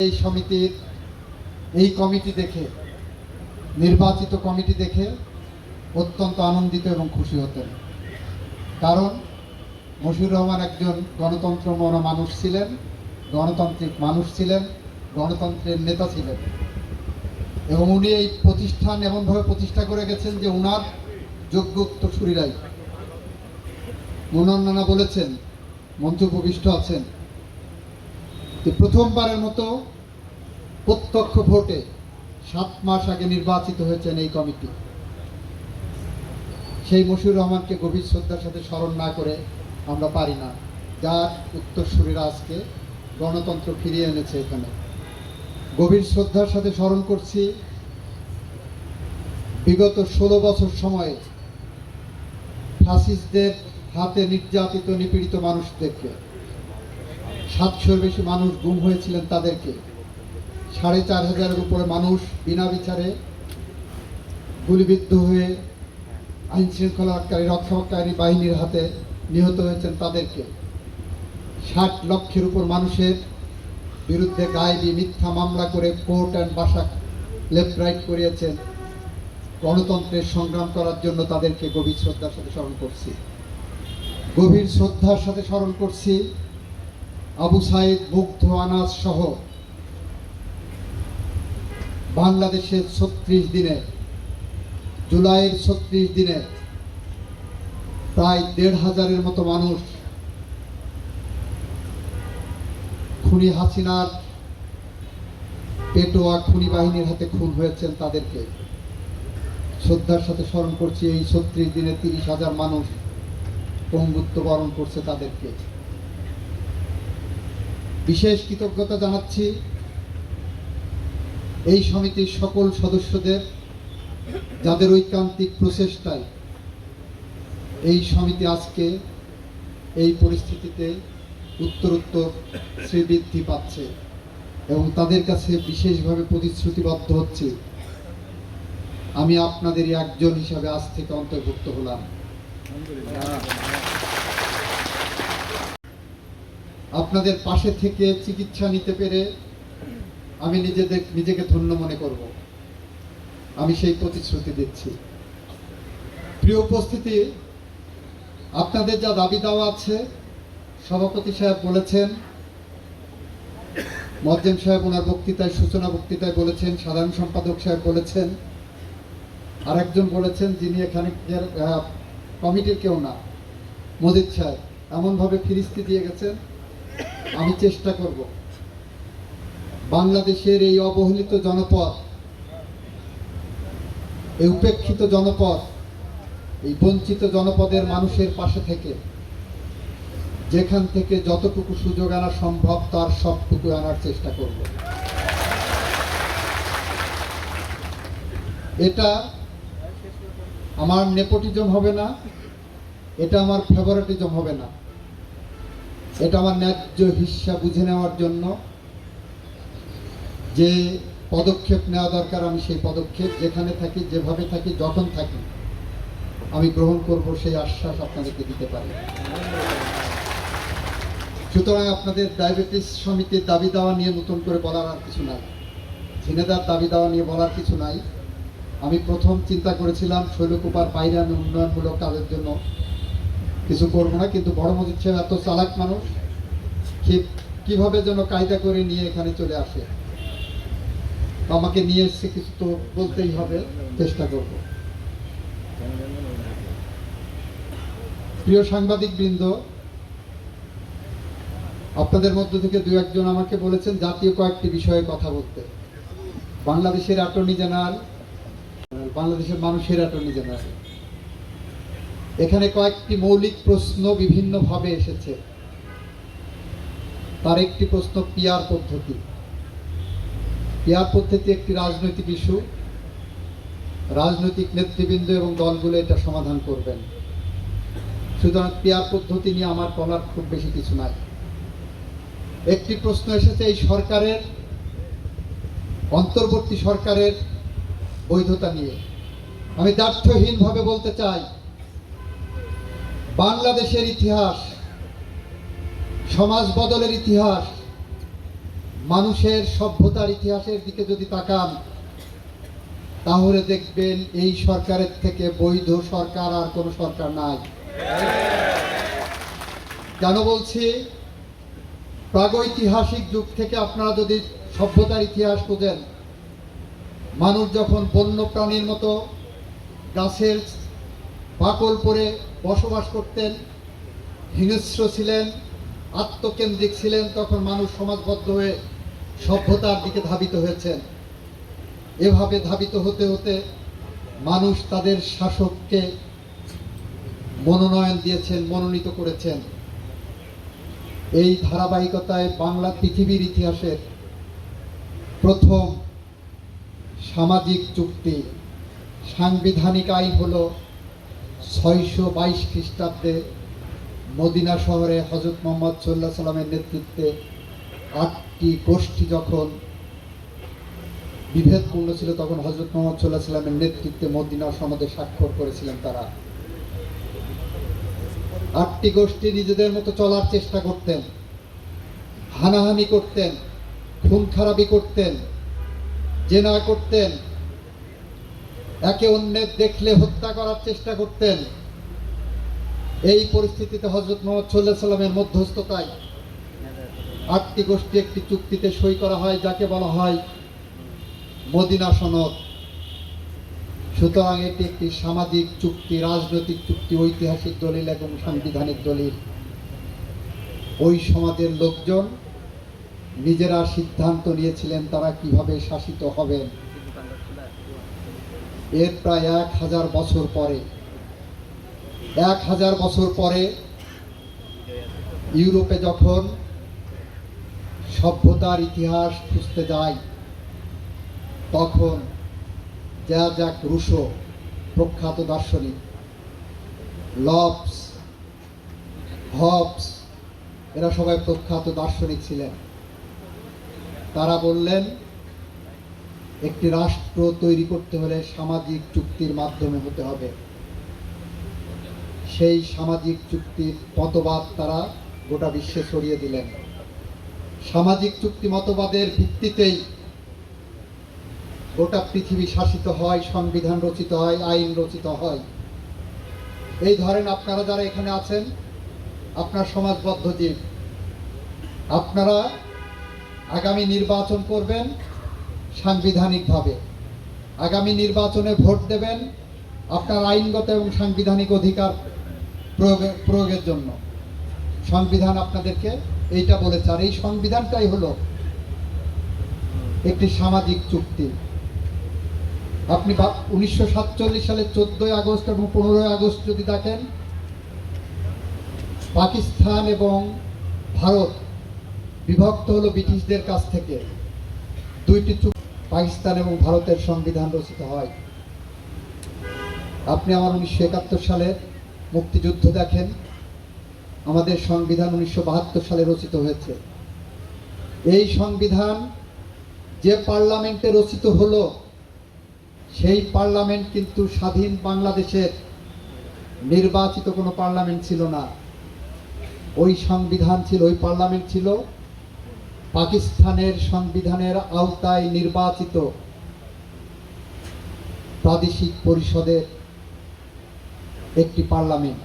এই সমিতির এই কমিটি দেখে, নির্বাচিত কমিটি দেখে অত্যন্ত আনন্দিত এবং খুশি হতেন। কারণ মশিউর রহমান একজন গণতন্ত্র মনা মানুষ ছিলেন, গণতান্ত্রিক মানুষ ছিলেন, গণতন্ত্রের নেতা ছিলেন। এবং উনি এই প্রতিষ্ঠান এমনভাবে প্রতিষ্ঠা করে গেছেন যে উনার যোগ্য উত্তরসূরিরাই। নানা বলেছেন মঞ্চ উপবিষ্ট আছেন। প্রথমবারের মতো প্রত্যক্ষ ভোটে সাত মাস আগে নির্বাচিত হয়েছেন এই কমিটি। সেই মশিউর রহমানকে গভীর শ্রদ্ধার সাথে স্মরণ না করে আমরা পারি না। যার উত্তরসূরিরা আজকে গণতন্ত্র ফিরিয়ে এনেছে এখানে। গভীর শ্রদ্ধার সাথে স্মরণ করছি, বিগত ষোলো বছর সময়ে ফ্যাসিস্টদের হাতে নির্যাতিত নিপীড়িত মানুষদেরকে। সাতশোর বেশি মানুষ গুম হয়েছিলেন তাদেরকে। সাড়ে চার হাজারের উপরে মানুষ বিনা বিচারে গুলিবিদ্ধ হয়ে আইন শৃঙ্খলাকারী রক্ষাকারী বাহিনীর হাতে নিহত হয়েছেন তাদেরকে। ষাট লক্ষের উপর মানুষের বিরুদ্ধে গায়েবী মিথ্যা মামলা করে কোর্ট অ্যান্ড বাসা লেফট রাইট করিয়েছেন। গণতন্ত্রের সংগ্রাম করার জন্য তাদেরকে গভীর শ্রদ্ধার সাথে স্মরণ করছি। গভীর শ্রদ্ধার সাথে স্মরণ করছি। আবু সাইদ, মুগ্ধ আনাজ সহ বাংলাদেশের ছত্রিশ দিনে, জুলাইয়ের ছত্রিশ দিনে প্রায় দেড় হাজারের মতো মানুষ খুনি হাসিনার পেটোয়া খুনি বাহিনীর হাতে খুন হয়েছেন তাদেরকে। শ্রদ্ধার সাথে স্মরণ করছি, এই ছত্রিশ দিনে তিরিশ হাজার মানুষ পঙ্গুত্ব বরণ করছে তাদেরকে। বিশেষ কৃতজ্ঞতা জানাচ্ছি এই সমিতির সকল সদস্যদের যাদের ঐকান্তিক প্রচেষ্টায় এই সমিতি আজকে এই পরিস্থিতিতে উত্তরোত্তর শ্রীবৃদ্ধি পাচ্ছে এবং তাদের কাছে বিশেষভাবে প্রতিশ্রুতিবদ্ধ হচ্ছে। আমি আপনাদেরই একজন হিসাবে আজ থেকে অন্তর্ভুক্ত হলাম। আপনাদের পাশে থেকে চিকিৎসা নিতে পেরে আমি নিজেদের, নিজেকে ধন্য মনে করব। আমি সেই প্রতিশ্রুতি দিচ্ছি। প্রিয় উপস্থিতি, আপনাদের যা দাবি দেওয়া আছে, সভাপতি সাহেব বলেছেন, মজ্জেম সাহেব ওনার বক্তৃতায়, সূচনা বক্তৃতায় বলেছেন, সাধারণ সম্পাদক সাহেব বলেছেন আর একজন বলেছেন যিনি এখানে কমিটির কেউ না, মজিদ সাহেব। এমনভাবে ফিরিস্তি দিয়ে গেছেন। আমি চেষ্টা করব। বাংলাদেশের এই অবহেলিত জনপদ, এই উপেক্ষিত জনপদ, এই বঞ্চিত জনপদের মানুষের পাশে থেকে, যেখান থেকে যতটুকু সুযোগ আনা সম্ভব, তার সবটুকু আনার চেষ্টা করব। এটা আমার নেপোটিজম হবে না, এটা আমার ফেভারিটিজম হবে না। এটা আমার ন্যায্য হিস্সা বুঝে নেওয়ার জন্য যে পদক্ষেপ নেওয়া দরকার, আমি সেই পদক্ষেপ যেখানে থাকি, যেভাবে থাকি, যখন থাকি, আমি গ্রহণ করব সেই আশ্বাস আপনাদেরকে দিতে পারি। সুতরাং আপনাদের ডায়াবেটিস সমিতির দাবি দেওয়া নিয়ে নতুন করে বলার আর কিছু নাই। ঝিনেদার দাবি দেওয়া নিয়ে বলার কিছু নাই। আমি প্রথম চিন্তা করেছিলাম, শৈলকুপার বাইরে আমি উন্নয়নমূলক কাজের জন্য কিছু করব না, কিন্তু বড় মজিদ সাহেব এত চালাক মানুষ ঠিক কীভাবে যেন কায়দা করে নিয়ে এখানে চলে আসে? আমাকে নিয়ে এসছে কিছু তো বলতেই হবে, চেষ্টা করব। প্রিয় সাংবাদিক বৃন্দ আপনাদের মধ্য থেকে দু একজন আমাকে বলেছেন জাতীয় কয়েকটি বিষয়ে কথা বলতে। বাংলাদেশের অ্যাটর্নি জেনারেল, বাংলাদেশের মানুষের অ্যাটর্নি জেনারেল। এখানে কয়েকটি মৌলিক প্রশ্ন বিভিন্নভাবে এসেছে। তার একটি প্রশ্ন পিয়ার পদ্ধতি। পিয়ার পদ্ধতি একটি রাজনৈতিক ইস্যু। রাজনৈতিক নেতৃবৃন্দ এবং দলগুলো এটা সমাধান করবেন। সুতরাং পিয়ার পদ্ধতি নিয়ে আমার বলার খুব বেশি কিছু নাই। একটি প্রশ্ন এসেছে, এই সরকারের, অন্তর্বর্তী সরকারের বৈধতা নিয়ে। আমি দার্থহীনভাবে বলতে চাই বাংলাদেশের ইতিহাস, সমাজ বদলের ইতিহাস, মানুষের সভ্যতার ইতিহাসের দিকে যদি তাকান, তাহলে দেখবেন এই সরকারের থেকে বৈধ সরকার আর কোনো সরকার নাই। কেন বলছি? প্রাগৈতিহাসিক যুগ থেকে আপনারা যদি সভ্যতার ইতিহাস খোঁজেন, মানুষ যখন বন্য প্রাণীর মতো গাছের পাকল পরে বসবাস করতেন, হিংস্র ছিলেন, আত্মকেন্দ্রিক ছিলেন, তখন মানুষ সমাজবদ্ধ হয়ে সভ্যতার দিকে ধাবিত হয়েছেন। এভাবে ধাবিত হতে হতে মানুষ তাদের শাসককে মনোনয়ন দিয়েছেন, মনোনীত করেছেন। এই ধারাবাহিকতায় বাংলা পৃথিবীর ইতিহাসের প্রথম সামাজিক চুক্তি, সাংবিধানিক আইন হলো ছয়শো বাইশ খ্রিস্টাব্দে মদিনা শহরে হজরত মোহাম্মদ সাল্লাহ সাল্লামের নেতৃত্বে আটটি গোষ্ঠী যখন বিভেদপূর্ণ ছিল, তখন হজরত মোহাম্মদ সাল্লাহ সাল্লামের নেতৃত্বে মদিনা সনদে স্বাক্ষর করেছিলেন তারা। আটটি গোষ্ঠী নিজেদের মতো চলার চেষ্টা করতেন, হানাহানি করতেন খুন খারাপি করতেন, জেনা করতেন একে অন্যের দেখলে হত্যা করার চেষ্টা করতেন। এই পরিস্থিতিতে হজরত মোহাম্মদ সাল্লাহ সাল্লামের মধ্যস্থতায় আটটি গোষ্ঠী একটি চুক্তিতে সই করা হয়, যাকে বলা হয় মদিনা সনদ। সুতরাং এটি একটি সামাজিক চুক্তি, রাজনৈতিক চুক্তি, ঐতিহাসিক দলিল এবং সাংবিধানিক দলিল। ওই সমাজের লোকজন নিজেরা সিদ্ধান্ত নিয়েছিলেন তারা কীভাবে শাসিত হবেন। এর প্রায় এক হাজার বছর পরে। এক হাজার বছর পরে ইউরোপে যখন সভ্যতার ইতিহাস খুঁজতে যায় তখন যা যাক রুশো, প্রখ্যাত দার্শনিক, লবস, হবস, এরা সবাই প্রখ্যাত দার্শনিক ছিলেন। তারা বললেন একটি রাষ্ট্র তৈরি করতে হলে সামাজিক চুক্তির মাধ্যমে হতে হবে। সেই সামাজিক চুক্তির মতবাদ তারা গোটা বিশ্বে ছড়িয়ে দিলেন। সামাজিক চুক্তি মতবাদের ভিত্তিতেই গোটা পৃথিবী শাসিত হয়, সংবিধান রচিত হয়, আইন রচিত হয়। এই ধরেন আপনারা যারা এখানে আছেন, আপনার সমাজবদ্ধ জীব, আপনারা আগামী নির্বাচন করবেন সাংবিধানিকভাবে। আগামী নির্বাচনে ভোট দেবেন আপনার আইনগত এবং সাংবিধানিক অধিকার প্রয়োগে প্রয়োগের জন্য। সংবিধান আপনাদেরকে এইটা বলেছে, আর এই সংবিধানটাই হলো একটি সামাজিক চুক্তি। আপনি উনিশশো সাতচল্লিশ সালের চোদ্দই আগস্ট এবং পনেরোই আগস্ট যদি দেখেন, পাকিস্তান এবং ভারত বিভক্ত হলো ব্রিটিশদের কাছ থেকে। দুইটি পাকিস্তান এবং ভারতের সংবিধান রচিত হয়। আপনি আমার উনিশশো একাত্তর সালের মুক্তিযুদ্ধ দেখেন। আমাদের সংবিধান উনিশশো বাহাত্তর সালে রচিত হয়েছে। এই সংবিধান যে পার্লামেন্টে রচিত হলো, সেই পার্লামেন্ট কিন্তু স্বাধীন বাংলাদেশের নির্বাচিত কোনো পার্লামেন্ট ছিল না। ওই সংবিধান ছিল, ওই পার্লামেন্ট ছিল পাকিস্তানের সংবিধানের আওতায় নির্বাচিত প্রাদেশিক পরিষদের একটি পার্লামেন্ট।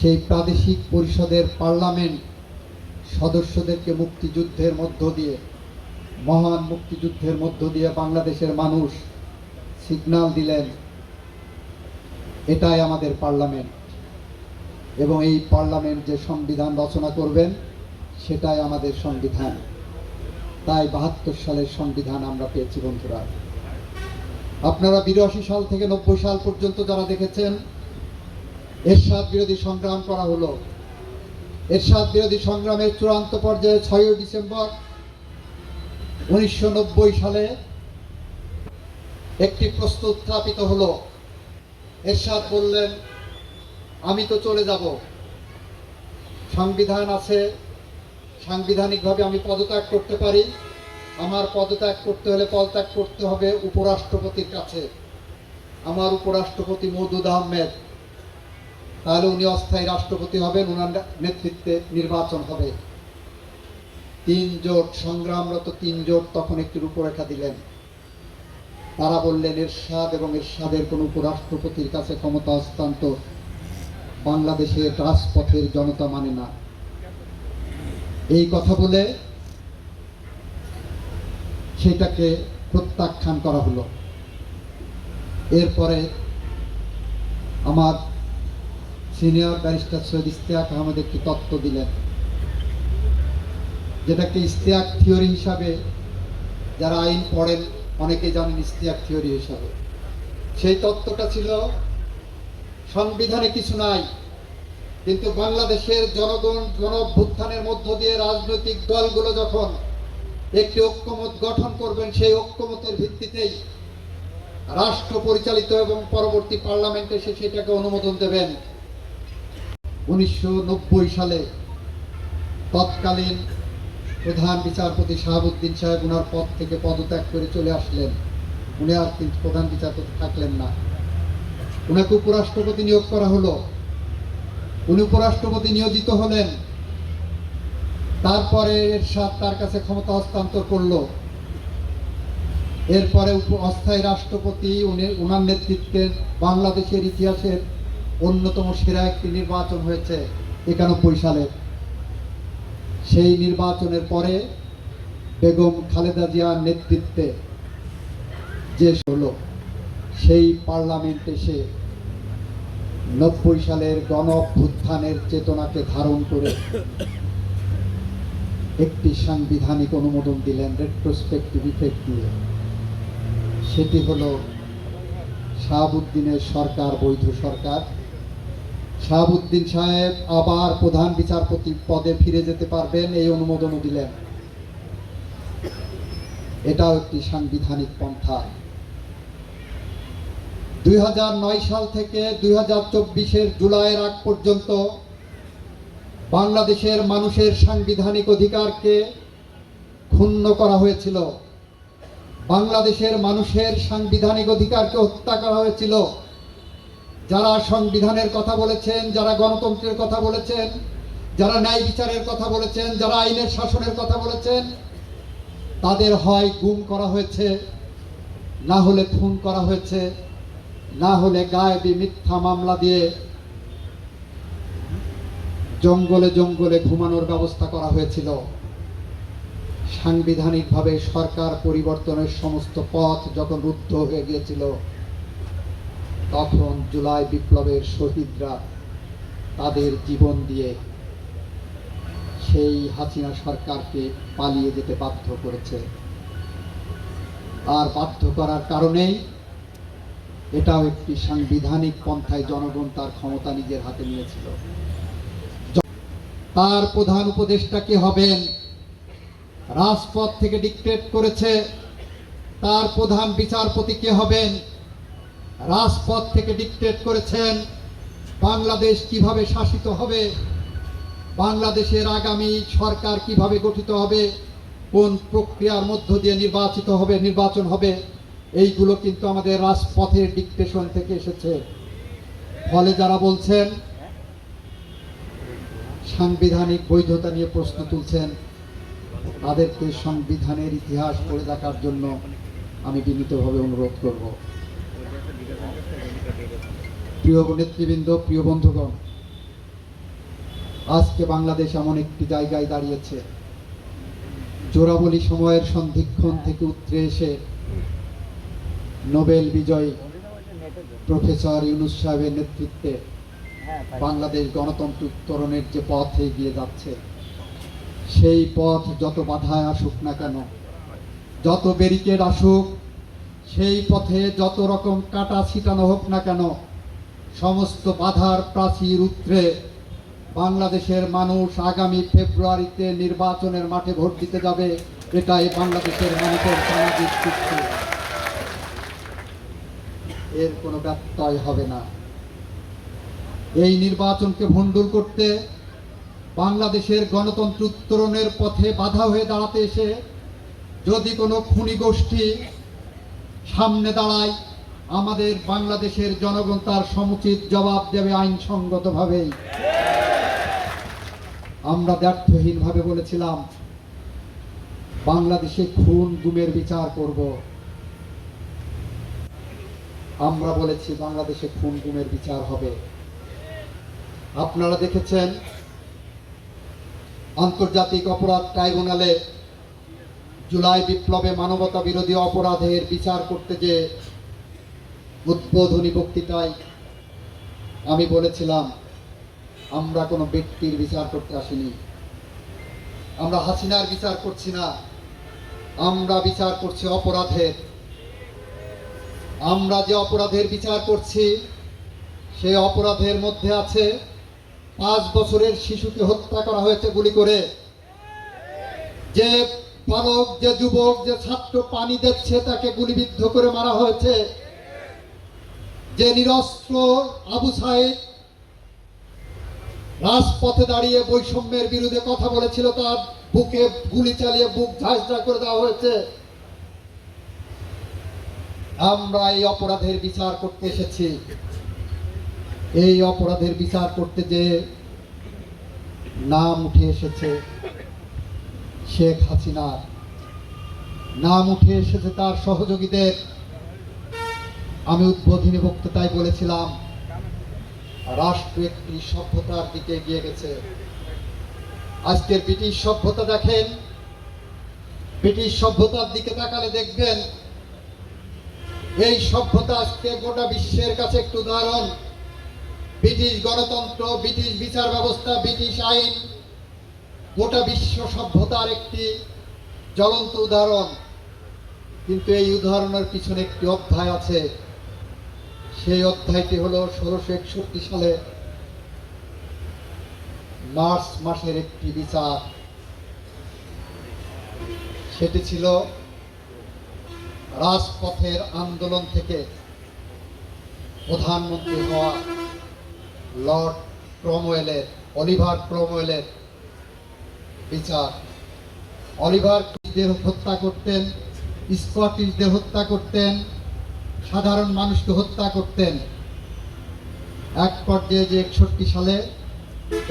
সেই প্রাদেশিক পরিষদের পার্লামেন্ট সদস্যদেরকে মুক্তিযুদ্ধের মধ্য দিয়ে, মহান মুক্তিযুদ্ধের মধ্য দিয়ে বাংলাদেশের মানুষ সিগনাল দিলেন। এটাই আমাদের পার্লামেন্ট। এবং এই পার্লামেন্ট যে সংবিধান রচনা করবেন সেটাই আমাদের সংবিধান। তাই বাহাত্তর সালের সংবিধান আমরা পেয়েছি, বন্ধুরা। আপনারা বিরাশি সাল থেকে নব্বই সাল পর্যন্ত যারা দেখেছেন, এরশাদ বিরোধী সংগ্রাম করা হলো। এরশাদ বিরোধী সংগ্রামের চূড়ান্ত পর্যায়ে ছয়ই ডিসেম্বর উনিশশো নব্বই সালে একটি প্রশ্ন উত্থাপিত হলো। এরশাদ বললেন, আমি তো চলে যাব। সংবিধান আছে সাংবিধানিকভাবে আমি পদত্যাগ করতে পারি। আমার পদত্যাগ করতে হলে পদত্যাগ করতে হবে উপরাষ্ট্রপতির কাছে। আমার উপরাষ্ট্রপতি মৌদুদ আহমেদ। তাহলে উনি অস্থায়ী রাষ্ট্রপতি হবেন ওনার নেতৃত্বে নির্বাচন হবে। তিন জোট সংগ্রামরত তিন জোট তখন একটি রূপরেখা দিলেন। তারা বললেন, এরশাদ এবং এরশাদের কোন উপরাষ্ট্রপতির কাছে ক্ষমতা হস্তান্তর বাংলাদেশের রাজপথের জনতা মানে না। এই কথা বলে সেটাকে প্রত্যাখ্যান করা হলো। এরপরে আমার সিনিয়র ব্যারিস্টার সৈয়দ ইস্তেয়াক আহমেদ একটি তত্ত্ব দিলেন, যেটাকে ইস্তেয়াক থিওরি হিসাবে যারা আইন পড়েন অনেকে জানেন ইস্তেয়াক থিওরি হিসাবে। সেই তত্ত্বটা ছিল, সংবিধানে কিছু নাই। কিন্তু বাংলাদেশের জনগণ গণভ্যুত্থানের মধ্য দিয়ে রাজনৈতিক দলগুলো যখন একটি ঐক্যমত গঠন করবেন, সেই ঐক্যমতের ভিত্তিতেই রাষ্ট্র পরিচালিত এবং পরবর্তী পার্লামেন্টে এসে সেটাকে অনুমোদন দেবেন। উনিশশো নব্বই সালে তৎকালীন প্রধান বিচারপতি শাহাবুদ্দিন সাহেব ওনার পদ থেকে পদত্যাগ করে চলে আসলেন। উনি আর প্রধান বিচারপতি থাকলেন না। ওনাকে উপরাষ্ট্রপতি নিয়োগ করা হলো। উনি উপরাষ্ট্রপতি নিয়োজিত হলেন। তারপরে এরশাদ তার কাছে ক্ষমতা হস্তান্তর করল। এরপরে অস্থায়ী রাষ্ট্রপতি, উনি ওনার নেতৃত্বে বাংলাদেশের ইতিহাসের অন্যতম সেরা একটি নির্বাচন হয়েছে একানব্বই সালে। সেই নির্বাচনের পরে বেগম খালেদা জিয়ার নেতৃত্বে যে হলো সেই পার্লামেন্টে এসে নব্বই সালের গণ অভ্যুত্থানের চেতনাকে ধারণ করে একটি সাংবিধানিক অনুমোদন দিলেন রেট্রোস্পেক্টিভ ইফেক্ট দিয়ে সেটি হল শাহাবুদ্দিনের সরকার, বৈধ সরকার। শাহাবুদ্দিন সাহেব আবার প্রধান বিচারপতি পদে ফিরে যেতে পারবেন, এই অনুমোদনও দিলেন। এটাও একটি সাংবিধানিক পন্থা। দুই হাজার নয় সাল থেকে দুই হাজার চব্বিশের জুলাইয়ের আগ পর্যন্ত বাংলাদেশের মানুষের সাংবিধানিক অধিকারকে ক্ষুণ্ণ করা হয়েছিল। বাংলাদেশের মানুষের সাংবিধানিক অধিকারকে হত্যা করা হয়েছিল। যারা সংবিধানের কথা বলেছেন, যারা গণতন্ত্রের কথা বলেছেন, যারা ন্যায় বিচারের কথা বলেছেন, যারা আইনের শাসনের কথা বলেছেন, তাদের হয় গুম করা হয়েছে, না হলে খুন করা হয়েছে। না হলে গায়েবী মিথ্যা মামলা দিয়ে জঙ্গলে জঙ্গলে ঘুমানোর ব্যবস্থা করা হয়েছিল। সাংবিধানিকভাবে সরকার পরিবর্তনের সমস্ত পথ যখন রুদ্ধ হয়ে গিয়েছিল, তখন জুলাই বিপ্লবের শহীদরা তাদের জীবন দিয়ে সেই হাসিনা সরকারকে পালিয়ে যেতে বাধ্য করেছে। আর বাধ্য করার কারণেই এটাও একটি সাংবিধানিক পন্থায় জনগণ তার ক্ষমতা নিজের হাতে নিয়েছিল। তার প্রধান উপদেষ্টা কি হবেন? রাজপথ থেকে ডিক্টেট করেছে। তার প্রধান বিচারপতি কে হবেন? রাজপথ থেকে ডিক্টেট করেছেন। বাংলাদেশ কীভাবে শাসিত হবে? বাংলাদেশের আগামী সরকার কীভাবে গঠিত হবে? কোন প্রক্রিয়ার মধ্য দিয়ে নির্বাচিত হবে, নির্বাচন হবে? এইগুলো কিন্তু আমাদের রাজপথের ডিকটেশন থেকে এসেছে। ফলে যারা বলছেন, সাংবিধানিক বৈধতা নিয়ে প্রশ্ন তুলছেন, তাদেরকে সংবিধানের ইতিহাস পড়ে দেখার জন্য আমি বিনীতভাবে অনুরোধ করব। প্রিয় নেতৃবৃন্দ, প্রিয় বন্ধুগণ, আজকে বাংলাদেশ এমন একটি জায়গায় দাঁড়িয়েছে। জোরাবলি সময়ের সন্ধিক্ষণ থেকে উতরে এসে নোবেল বিজয়ী প্রফেসর ইউনুস সাহেবের নেতৃত্বে বাংলাদেশ গণতন্ত্র উত্তরণের যে পথ এগিয়ে যাচ্ছে, সেই পথ যত বাধায় আসুক না কেন, যত ব্যারিকেড আসুক, সেই পথে যত রকম কাটা ছিটানো হোক না কেন, সমস্ত বাধার প্রাচীর উত্তরে বাংলাদেশের মানুষ আগামী ফেব্রুয়ারিতে নির্বাচনের মাঠে ভোট দিতে যাবে, এটাই বাংলাদেশের মানুষের সামাজিক চুক্তি এর কোনো ব্যত্যয় হবে না। এই নির্বাচনকে ভণ্ডুল করতে বাংলাদেশের গণতন্ত্র উত্তরণের পথে বাধা হয়ে দাঁড়াতে এসে যদি কোনো খুনি গোষ্ঠী সামনে দাঁড়ায়, আমাদের বাংলাদেশের জনগণ তার সমুচিত জবাব দেবে আইনসঙ্গতভাবেই আমরা ব্যর্থহীনভাবে বলেছিলাম, বাংলাদেশে খুন, গুমের বিচার করব। আমরা বলেছি বাংলাদেশে খুন গুমের বিচার হবে। আপনারা দেখেছেন, আন্তর্জাতিক অপরাধ ট্রাইব্যুনালে জুলাই বিপ্লবে মানবতা বিরোধী অপরাধের বিচার করতে যে উদ্বোধনী বক্তৃতায় আমি বলেছিলাম, আমরা কোনো ব্যক্তির বিচার করতে আসিনি। আমরা হাসিনার বিচার করছি না, আমরা বিচার করছি অপরাধের। আমরা যে অপরাধের বিচার করছি সেই অপরাধের মধ্যে আছে পাঁচ বছরের শিশুকে হত্যা করা হয়েছে গুলি করে। যে বালক, যে যুবক, যে ছাত্র পানি দিচ্ছে, তাকে গুলিবিদ্ধ করে মারা হয়েছে। যে নিরস্ত্র আবু সাইদ রাজপথে দাঁড়িয়ে বৈষম্যের বিরুদ্ধে কথা বলেছিল, তার বুকে গুলি চালিয়ে বুক ঝাঁঝরা করে দেওয়া হয়েছে। আমরা এই অপরাধের বিচার করতে এসেছি। এই অপরাধের বিচার করতে যে নাম উঠে এসেছে শেখ হাসিনার, নাম উঠে এসেছে তার সহযোগীদের। আমি উদ্বোধনী বক্তৃতায় বলেছিলাম, রাষ্ট্র একটি সভ্যতার দিকে এগিয়ে গেছে। আজকের ব্রিটিশ সভ্যতা দেখেন, ব্রিটিশ সভ্যতার দিকে তাকালে দেখবেন এই সভ্যতা আজকে গোটা বিশ্বের কাছে একটু উদাহরণ। ব্রিটিশ গণতন্ত্র, ব্রিটিশ বিচার ব্যবস্থা, ব্রিটিশ আইন, গোটা বিশ্ব সভ্যতার একটি জ্বলন্ত উদাহরণ। কিন্তু এই উদাহরণের পিছনে একটি অধ্যায় আছে। সেই অধ্যায়টি হলো ষোলোশো একষট্টি সালে মার্চ মাসের একটি বিচার। সেটি ছিল রাজপথের আন্দোলন থেকে প্রধানমন্ত্রী হওয়া লর্ড ক্রমওয়েলের, অলিভার ক্রমওয়েলের বিচার। অলিভার ক্রিসদের হত্যা করতেন স্কটিশদের হত্যা করতেন, সাধারণ মানুষকে হত্যা করতেন। এক পর্যায়ে যে একষট্টি সালে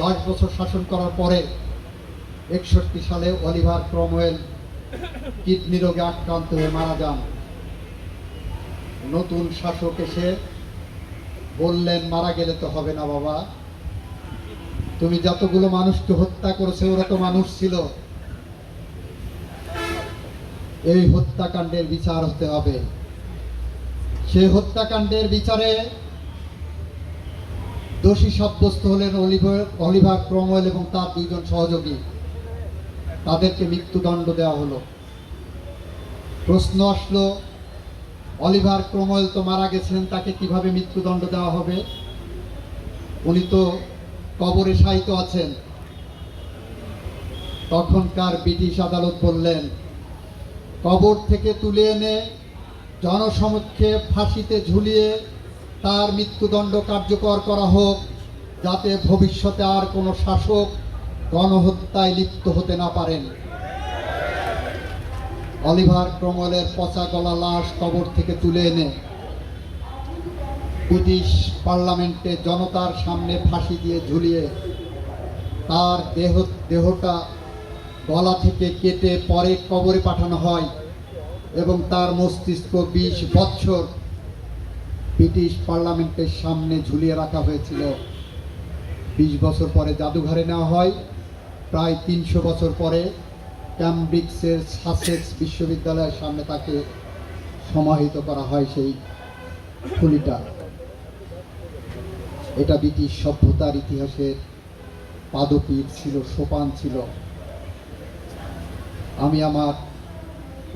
দশ বছর শাসন করার পরে একষট্টি সালে অলিভার ক্রমওয়েল কিডনি রোগে আক্রান্ত হয়ে মারা যান। নতুন শাসক এসে বললেন, মারা গেলে তো হবে না বাবা। তুমি যতগুলো মানুষকে হত্যা করেছে ওরা তো মানুষ ছিল। এই হত্যাকাণ্ডের বিচার হতে হবে। সেই হত্যাকাণ্ডের বিচারে দোষী সাব্যস্ত হলেন অলিভার অলিভার ক্রমওয়েল এবং তার দুইজন সহযোগী। তাদেরকে মৃত্যুদণ্ড দেওয়া হলো। প্রশ্ন আসলো অলিভার ক্রমওয়েল তো মারা গেছেন, তাকে কীভাবে মৃত্যুদণ্ড দেওয়া হবে? উনি তো কবরে সাহিত্য আছেন। তখনকার ব্রিটিশ আদালত বললেন, কবর থেকে তুলে এনে জনসমক্ষে ফাঁসিতে ঝুলিয়ে তার মৃত্যুদণ্ড কার্যকর করা হোক, যাতে ভবিষ্যতে আর কোনো শাসক গণহত্যায় লিপ্ত হতে না পারেন। অলিভার ক্রমলের পচা গলা লাশ কবর থেকে তুলে এনে ব্রিটিশ পার্লামেন্টে জনতার সামনে ফাঁসি দিয়ে ঝুলিয়ে তার দেহ, দেহটা গলা থেকে কেটে পরে কবরে পাঠানো হয় এবং তার মস্তিষ্ক বিশ বছর ব্রিটিশ পার্লামেন্টের সামনে ঝুলিয়ে রাখা হয়েছিল। বিশ বছর পরে জাদুঘরে নেওয়া হয়, প্রায় তিনশো বছর পরে ক্যামব্রিক্সের সাসেক্স বিশ্ববিদ্যালয়ের সামনে তাকে সমাহিত করা হয় সেই খুলিটা। এটা ব্রিটিশ সভ্যতার ইতিহাসের পাদপীঠ ছিল, সোপান ছিল। আমি আমার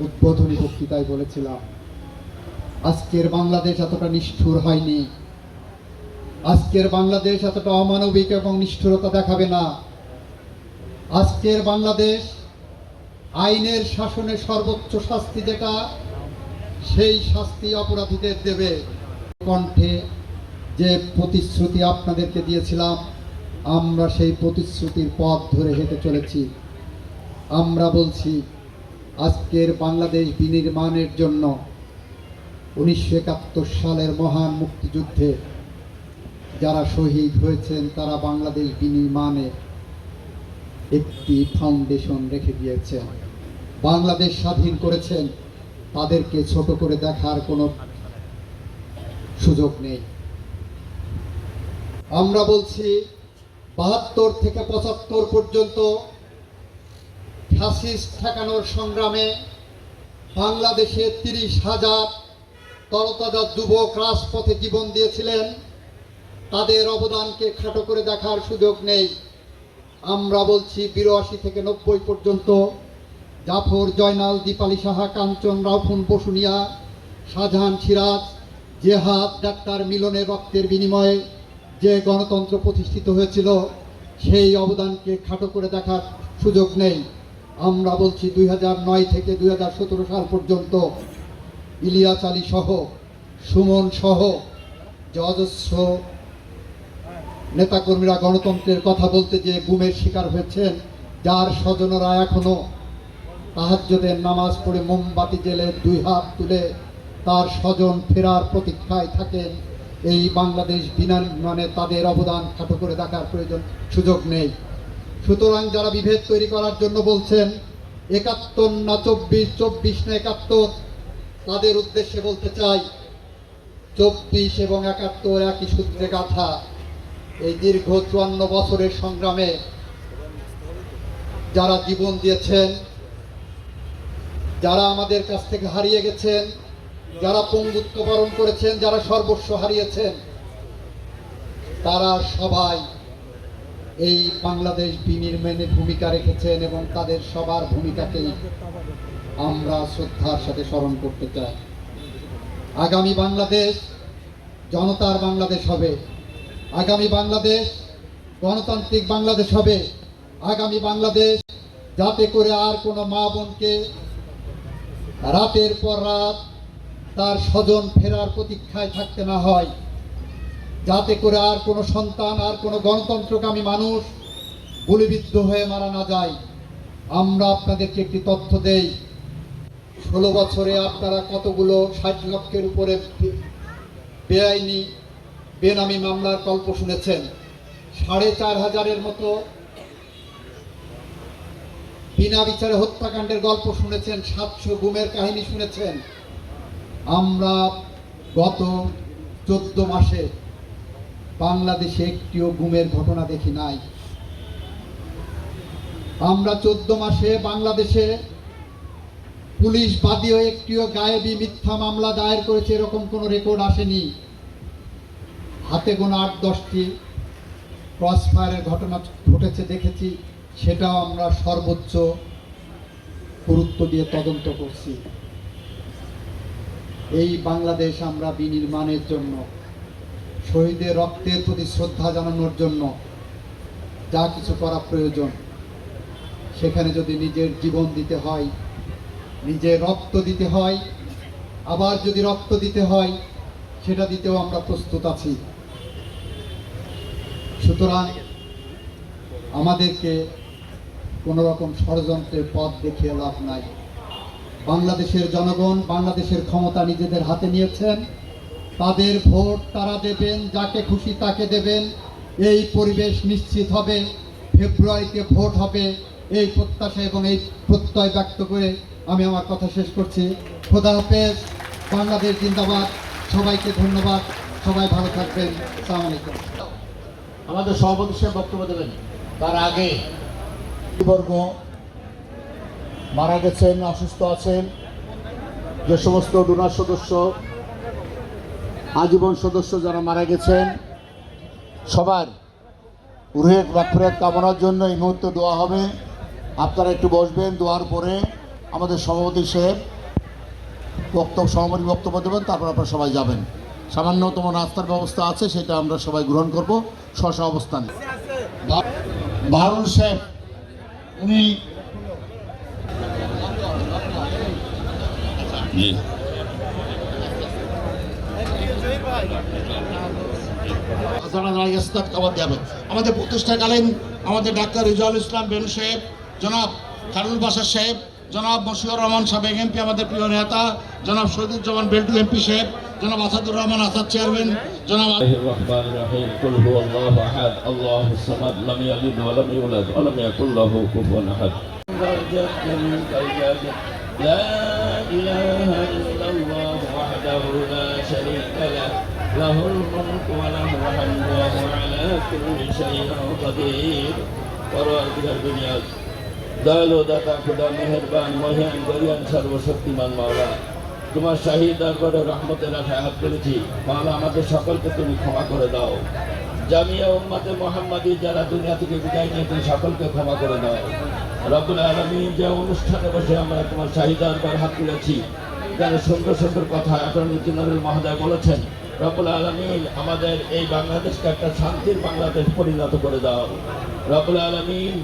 উদ্বোধনী বক্তৃতায় বলেছিলাম, আজকের বাংলাদেশ এতটা নিষ্ঠুর হয়নি। আজকের বাংলাদেশ এতটা অমানবিক এবং নিষ্ঠুরতা দেখাবে না। আজকের বাংলাদেশ আইনের শাসনে সর্বোচ্চ শাস্তি যেটা, সেই শাস্তি অপরাধীদের দেবে। কণ্ঠে যে প্রতিশ্রুতি আপনাদেরকে দিয়েছিলাম, আমরা সেই প্রতিশ্রুতির পথ ধরে হেঁটে চলেছি। আমরা বলছি, আজকের বাংলাদেশ বিনির্মাণের জন্য উনিশশো একাত্তর সালের মহান মুক্তিযুদ্ধে যারা শহীদ হয়েছেন, তারা বাংলাদেশ বিনির্মাণে একটি ফাউন্ডেশন রেখে দিয়েছেন। বাংলাদেশ স্বাধীন করেছেন, তাদেরকে ছোট করে দেখার কোনো সুযোগ নেই। আমরা বলছি, বাহাত্তর থেকে পঁচাত্তর পর্যন্ত ফ্যাসিস্ট ঠেকানোর সংগ্রামে বাংলাদেশে তিরিশ হাজার তরতাজা যুবক রাজপথে জীবন দিয়েছিলেন। তাদের অবদানকে খাটো করে দেখার সুযোগ নেই। আমরা বলছি, বিরাশি থেকে নব্বই পর্যন্ত জাফর, জয়নাল, দীপালি সাহা, কাঞ্চন, রাউফুন, বসুনিয়া, শাহজাহান, সিরাজ, জেহাদ, ডাক্তার মিলনের রক্তের বিনিময়ে যে গণতন্ত্র প্রতিষ্ঠিত হয়েছিল, সেই অবদানকে খাটো করে দেখার সুযোগ নেই। আমরা বলছি দুই নয় থেকে দু হাজার সতেরো সাল পর্যন্ত ইলিয়াস আলী সহ, সুমন সহ, যে অজস্র নেতাকর্মীরা গণতন্ত্রের কথা বলতে যে গুমের শিকার হয়েছেন, যার স্বজনরা এখনও তাহাজ্যদের নামাজ পড়ে মোমবাতি জেলে দুই হাত তুলে তার স্বজন ফেরার প্রতীক্ষায় থাকেন। এই বাংলাদেশ বিনার মানে তাদের অবদান খাটো করে দেখার প্রয়োজন সুযোগ নেই। সুতরাং যারা বিভেদ তৈরি করার জন্য বলছেন, একাত্তর না চব্বিশ চব্বিশ না একাত্তর, তাদের উদ্দেশ্যে বলতে চাই, চব্বিশ এবং একাত্তর একই সূত্রে গাথা। এই দীর্ঘ চুয়ান্ন বছরের সংগ্রামে যারা জীবন দিয়েছেন যারা আমাদের কাছ থেকে হারিয়ে গেছেন, যারা পঙ্গুত্ব বরণ করেছেন, যারা সর্বস্ব হারিয়েছেন, তারা সবাই এই বাংলাদেশ বিনির্মাণে ভূমিকা রেখেছেন এবং তাদের সবার ভূমিকাকেই আমরা শ্রদ্ধার সাথে স্মরণ করতে চাই। আগামী বাংলাদেশ জনতার বাংলাদেশ হবে। আগামী বাংলাদেশ গণতান্ত্রিক বাংলাদেশ হবে। আগামী বাংলাদেশ যাতে করে আর কোনো মা বোনকে রাতের পর রাত তার স্বজন ফেরার প্রতীক্ষায় থাকতে না হয়। যাতে করে আর কোনো সন্তান, আর কোনো গণতন্ত্রকামী মানুষ গুলিবিদ্ধ হয়ে মারা না যায়। আমরা আপনাদেরকে একটি তথ্য দেই। ষোলো বছরে আপনারা কতগুলো ষাট লক্ষের উপরে বেআইনি, বেনামি মামলার গল্প শুনেছেন। সাড়ে চার হাজারের মতো বিনা বিচারে হত্যাকাণ্ডের গল্প শুনেছেন, সাতশো গুমের কাহিনী শুনেছেন। আমরা গত চোদ্দ মাসে বাংলাদেশে একটিও গুমের ঘটনা দেখি নাই। আমরা চোদ্দ মাসে বাংলাদেশে পুলিশ বাদীও একটিও গায়েবী মিথ্যা মামলা দায়ের করেছে, এরকম কোনো রেকর্ড আসেনি। হাতে গোনা আট, দশটি ক্রস ফায়ারের ঘটনা ঘটেছে, দেখেছি। সেটাও আমরা সর্বোচ্চ গুরুত্ব দিয়ে তদন্ত করছি। এই বাংলাদেশ আমরা বিনির্মাণের জন্য, শহীদের রক্তের প্রতি শ্রদ্ধা জানানোর জন্য যা কিছু করা প্রয়োজন, সেখানে যদি নিজের জীবন দিতে হয়, নিজের রক্ত দিতে হয়, আবার যদি রক্ত দিতে হয়, সেটা দিতেও আমরা প্রস্তুত আছি। সুতরাং আমাদেরকে কোনো রকম ষড়যন্ত্রের পথ দেখিয়ে লাভ নাই। বাংলাদেশের জনগণ বাংলাদেশের ক্ষমতা নিজেদের হাতে নিয়েছেন। তাদের ভোট তারা দেবেন, যাকে খুশি তাকে দেবেন। এই পরিবেশ নিশ্চিত হবে, ফেব্রুয়ারিতে ভোট হবে। এই প্রত্যাশা এবং এই প্রত্যয় ব্যক্ত করে আমি আমার কথা শেষ করছি। খোদা হাফেজ, বাংলাদেশ জিন্দাবাদ। সবাইকে ধন্যবাদ। সবাই ভালো থাকবেন। আসসালামু আলাইকুম। আমাদের সভাপতি সাহেব বক্তব্য দেবেন। তার আগে বর্গ মারা গেছেন, অসুস্থ আছেন, যে সমস্ত ডোনার সদস্য, আজীবন সদস্য যারা মারা গেছেন, সবার রুহের মাগফিরাত কামনার জন্য এই মুহূর্তে দোয়া হবে। আপনারা একটু বসবেন, দোয়ার পরে আমাদের সভাপতি সাহেব বক্তব্য সমাপনী বক্তব্য দেবেন, তারপর আপনারা সবাই যাবেন। সামান্যতম রাস্তার ব্যবস্থা আছে, সেটা আমরা সবাই গ্রহণ করব। স্ব অবস্থানে। বাহারুল সাহেব উনি আমাদের প্রতিষ্ঠাকালীন আমাদের ডাক্তার রিজাউল ইসলাম বেনু সাহেব জনাব খারুল বাসার সাহেব জনাব বসিউর রহমান সাবেক এমপি, আমাদের প্রিয় নেতা, জনাব শহীদুজ্জামান বেল্টু এমপি সাহেব, জনাব আসাদুর রহমান আসাদ চেয়ারম্যান, জনাব রহমান রহিম, কুল হু আহাদ, আল্লাহু সামাদ, লাম ইয়ালিদ ওয়া লাম ইউলাদ, ওয়া লাম ইয়াকুল লাহু কুফুয়ান আহাদ। لا إله إلا الله وحده لا দয়ালু দাতা, খুদা, মেহেরবান, মহিয়ান, গরিয়ান, সর্বশক্তিমান মাওলা। তোমার শাহী দরবারে রহমতের আশায় হাত করেছি মাওলা, আমাদের সকলকে তুমি ক্ষমা করে দাও। জামিয়া উম্মাতে মোহাম্মদী, যারা দুনিয়া থেকে বিদায় নিয়ে তুমি সকলকে ক্ষমা করে দাও। রব্বুল আলমী যে অনুষ্ঠানে বসে আমরা তোমার শাহী দরবার হাত তুলেছি যারা সুন্দর সুন্দর কথা অ্যাটর্নি জেনারেল মহোদয় বলেছেন রবুল আলমিন, আমাদের এই বাংলাদেশকে একটা শান্তির বাংলাদেশ পরিণত করে দাও। রবুল আলমিন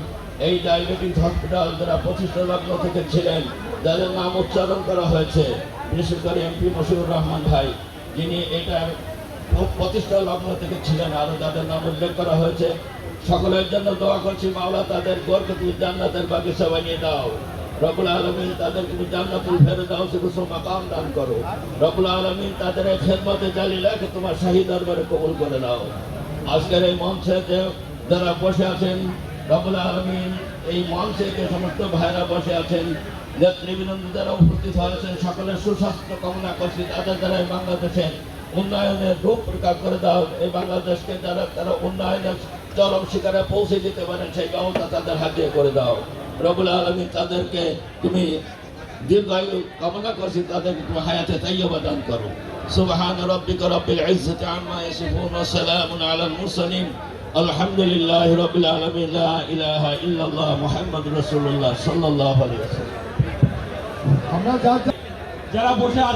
এই ডায়াবেটিস হসপিটাল যারা প্রতিষ্ঠা লগ্ন থেকে ছিলেন, যাদের নাম উচ্চারণ করা হয়েছে, বিশেষ করে এমপি মশিউর রহমান ভাই, যিনি এটার প্রতিষ্ঠা লগ্ন থেকে ছিলেন, আরও যাদের নাম উল্লেখ করা হয়েছে, সকলের জন্য দোয়া করছি, মাওলা তাদের গর্কে তুমি জান্নাতের বাগিচা বানিয়ে দাও। রবুল আলমিন তাদের তুমি জান্নাতুল ফেরে দাও সেগুলো মাকাম দান করো। রবুল আলমিন তাদের এই খেদমতে জালিলাকে তোমার শাহী দরবারে কবুল করে দাও আজকের এই মঞ্চে যে যারা বসে আছেন রবুল আলমিন এই মঞ্চে যে সমস্ত ভাইরা বসে আছেন নেতৃবৃন্দ উপস্থিত হয়েছেন সকলের সুস্বাস্থ্য কামনা করছি। তাদের দ্বারা এই বাংলাদেশের উন্নয়নের রূপ প্রকাশ করে দাও। এই বাংলাদেশকে যারা তারা উন্নয়নের চরম শিকারে পৌঁছে দিতে পারেন, সেই ব্যবস্থা তাদের হাতে করে দাও। রবুল আলমী তাদেরকে তুমি দীর্ঘায়ু কামনা করছি, তাদেরকে তুমি হায়াতে তাইয়বা দান করো। সুবহান রাব্বিকা রাব্বিল ইজ্জাতি আম্মা ইয়াসিফুন ওয়া সালামুন আলাল মুরসালিন। রাব্বিল আলামিন লা ইলাহা ইল্লাল্লাহ মুহাম্মাদুর রাসূলুল্লাহ সাল্লাল্লাহু আলাইহি ওয়াসাল্লাম। আমরা যা যারা বসে আছেন